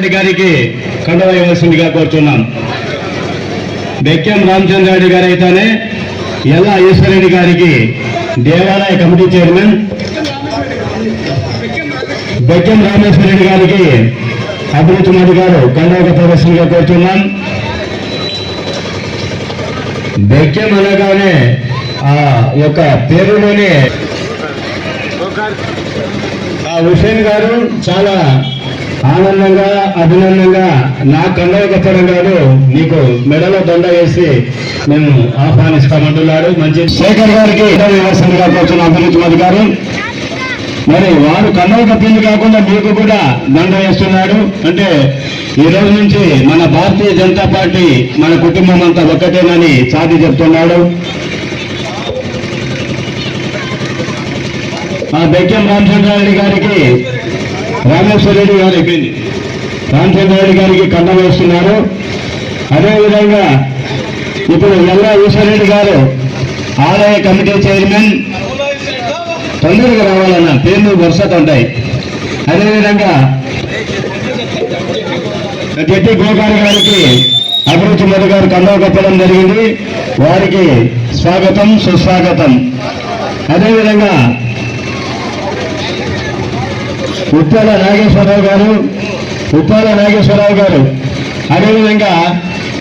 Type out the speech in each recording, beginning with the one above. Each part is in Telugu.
రెడ్డి గారికి కండవేయవలసిందిగా కోరుతున్నాం బెక్కెం రామచంద్రారెడ్డి గారు అయితేనే ఎల్లా ఈశ్వరెడ్డి గారికి దేవాలయ కమిటీ చైర్మన్ బెక్కం రామేశ్వరరెడ్డి గారికి అభివృద్ధి మోదీ గారు కండవ ప్రదర్శనగా కోరుతున్నాం బెక్కెం అనగానే ఆ యొక్క పేరులోనే ఆ హుసేన్ గారు చాలా ఆనందంగా అభినందంగా నా కండవ కప్పడం కాదు నీకు మెడలో దండ వేసి మేము ఆహ్వానిస్తామంటున్నాడు మంచి శేఖర్ గారికి వ్యవస్థగా కూర్చున్న గారు. మరి వారు కండవ కప్పింది కాకుండా మీకు కూడా దండ వేస్తున్నాడు అంటే ఈ రోజు నుంచి మన భారతీయ జనతా పార్టీ మన కుటుంబం అంతా ఒక్కటేనని చాటి చెప్తున్నాడు. ఆ బెక్కెం రామచంద్రారెడ్డి గారికి రామేశ్వర రెడ్డి గారు అయిపోయింది. రామచంద్రారెడ్డి గారికి కన్నం వేస్తున్నారు. అదేవిధంగా ఇప్పుడు ఎల్లా ఈశ్వరరెడ్డి గారు ఆలయ కమిటీ చైర్మన్ తొందరగా రావాలన్న పేర్లు వరుసగా ఉంటాయి. అదేవిధంగా జట్టి గోపాల్ గారికి అభిరుచి మధు గారు కండవ కప్పడం జరిగింది. వారికి స్వాగతం సుస్వాగతం. అదేవిధంగా ఉప్పాల నాగేశ్వరరావు గారు ఉప్పాల నాగేశ్వరరావు గారు. అదేవిధంగా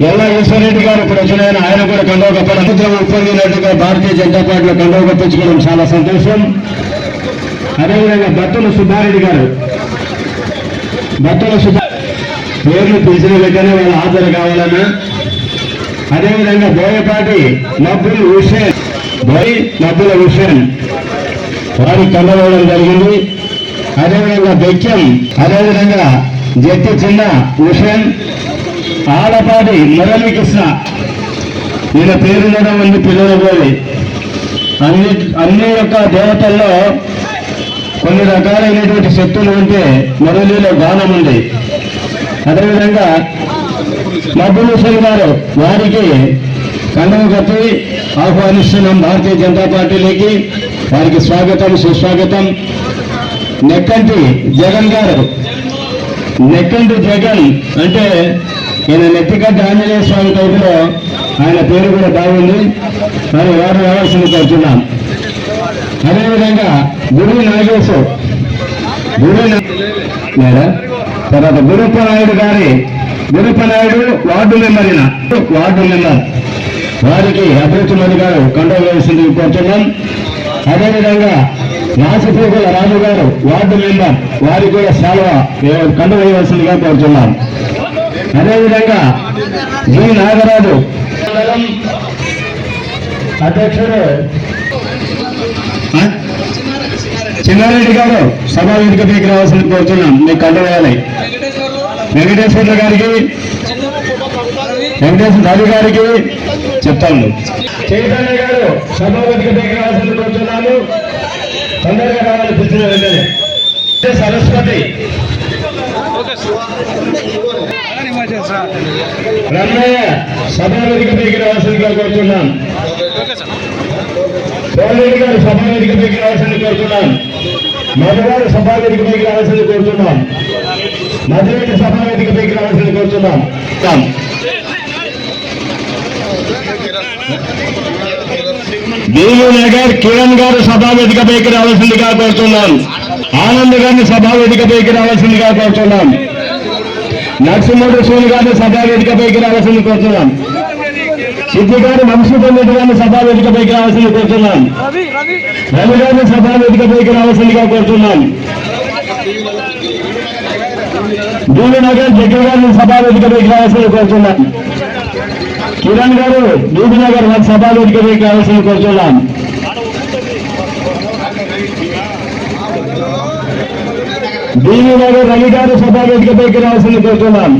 ఎల్లా ఈశ్వరరెడ్డి గారు ఇప్పుడు వచ్చిన ఆయన ఆయన కూడా కండవ కప్పడం ఉప్పొందినట్టుగా భారతీయ జనతా పార్టీలో కండవ గొప్పించుకోవడం చాలా సంతోషం. అదేవిధంగా బత్తుల సుబ్బారెడ్డి గారు. బత్తుల సుబ్బా పేర్లు పిలిచిన వెంటనే వాళ్ళు హాజరు కావాలన్నా. అదేవిధంగా బోయపాటి నబ్బుల్ హుసేన్ బోయ్ నబ్బుల హుసేన్ వారి కళ్ళవేయడం జరిగింది. అదేవిధంగా బెక్యం అదేవిధంగా జట్టి చిన్న హుసేన్ ఆలపాటి మురళీకృష్ణ ఈయన పేరుండడం ఉంది పిల్లల పోయి అన్ని అన్ని యొక్క దేవతల్లో కొన్ని రకాలైనటువంటి శక్తులు ఉంటే మురళిలో గానం ఉంది. అదేవిధంగా మబ్బుల్ గారు వారికి కండం కప్పి ఆహ్వానిస్తున్నాం భారతీయ జనతా పార్టీలోకి. వారికి స్వాగతం సుస్వాగతం. నెక్కంటి జగన్ గారు. నెక్కంటి జగన్ అంటే ఈయన నెత్తికంటి ఆంజనేయ స్వామి టైపులో ఆయన పేరు కూడా బాగుంది. మరి వారు రావాల్సింది కోరుతున్నాం అదేవిధంగా గుడి నాగేశ్వర్ గుడి నా- తర్వాత గురుప్ప నాయుడు గారి గురుప్ప నాయుడు వార్డు మెంబర్ ఈయన వార్డు మెంబర్. వారికి అభివృద్ధి మోదీ గారు కంట్రోల్ వేసింది కోరుతున్నాం అదేవిధంగా రాసిపూకుల రాజు గారు వార్డు మెంబర్ వారికి కూడా సేవ కండు వేయవలసిందిగా కోరుతున్నాం అదేవిధంగా జి నాగరాజు అధ్యక్షుడు చిన్నారెడ్డి గారు సభా వేదికపైకి రావాల్సింది కోరుతున్నాం మీకు కండవేయాలి వెంకటేశ్వర్ల గారికి వెంకటేశ్వర రాజు గారికి చెప్తాను చైతన్య గారు సభా వేదికపైకి రావాల్సింది కోరుతున్నాను తొందరగా రావాలి పిలిచిన వెంటనే సరస్వతి. రమణయ్య సభావేదిక వేదికపైకి రావాల్సిందిగా కోరుతున్నాం. కోలేటి గారు సభావేదిక వేదికపైకి రావాల్సింది కోరుతున్నాం. మధుగారు సభావేదిక సభా వేదికపైకి రావాల్సింది కోరుతున్నాం. మధురెడ్డి సభావేదిక వేదికపైకి రావాల్సింది కోరుతున్నాం. దేవి నగర్ కిరణ్ గారు సభా వేదికపైకి రావాల్సిందిగా కోరుతున్నాను ఆనంద్ గారిని సభా వేదికపైకి రావాల్సిందిగా కోరుతున్నాను నరసింహుడు సూని గారిని సభా వేదికపైకి రావాల్సింది కోరుతున్నాను సిద్ధి గారు వంశీపల్లి గారిని సభా వేదికపైకి రావాల్సింది కోరుతున్నాను రవి గారిని సభా వేదికపైకి రావాల్సిందిగా కోరుతున్నాను దేవి నగర్ జగ్గి గారిని సభా వేదికపైకి రావాల్సింది కోరుతున్నాను కిరణ్ గారు బీబీ నగర్ వారి కావాల్సిన కోరుతున్నాం. బీవీ నగర్ రవి గారు సభా రావాల్సిన కోరుతున్నాం.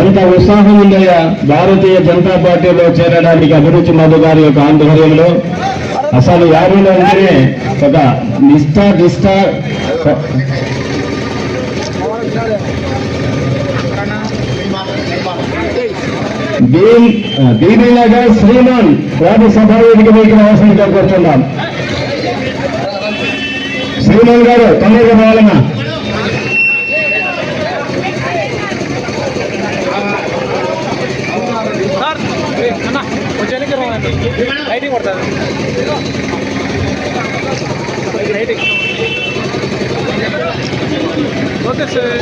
ఎంత ఉత్సాహం ఉందయ్యా భారతీయ జనతా పార్టీలో చేరడానికి అభిరుచి మధు గారి యొక్క ఆధ్వర్యంలో. అసలు యాభైలో ఉంటేనే ఒక నిష్ఠ నిష్ఠ ബീബിനഗർ ശ്രീമാൻ രാജ്യസഭായിലേക്ക് വിളിക്കുന്ന അവസരം ചേർക്കുന്നുണ്ടാകും ശ്രീമാൻ ഗാര് തന്നേക്ക് പാലന ലൈറ്റിംഗ് കൊടുത്താൽ ലൈറ്റിംഗ് ఓకే సార్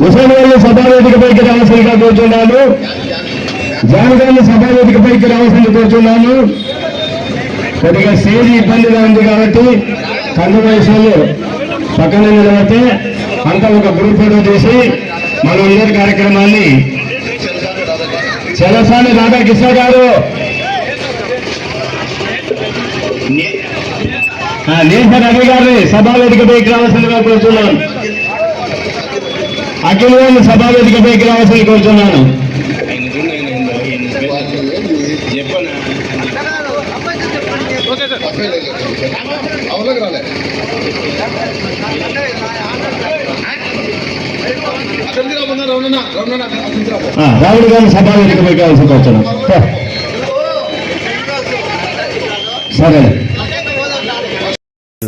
హుసేన్ గారిని సభావేదికపైకి రావాల్సిందిగా కోరుతున్నాను జాన్ గారిని సభావేదికపైకి రావాల్సింది కోరుతున్నాను కొద్దిగా స్టేజ్ ఇబ్బందిగా ఉంది కాబట్టి కన్ను వయసులు పక్కన నిలబడితే అంతా ఒక గ్రూప్ ఫోటో తీసి ఇద్దరు కార్యక్రమాన్ని చలసాని రాధాకృష్ణ గారు. నేసర్ రవి గారిని సభావేదికపైకి రావాల్సిందిగా కోరుతున్నాను అఖిల గారిని సభావేదికపైకి రావాల్సింది కోరుతున్నాను ఓకే రాముడు గారిని సభావేదికపైకి రావాల్సింది కోరుతున్నాను సరే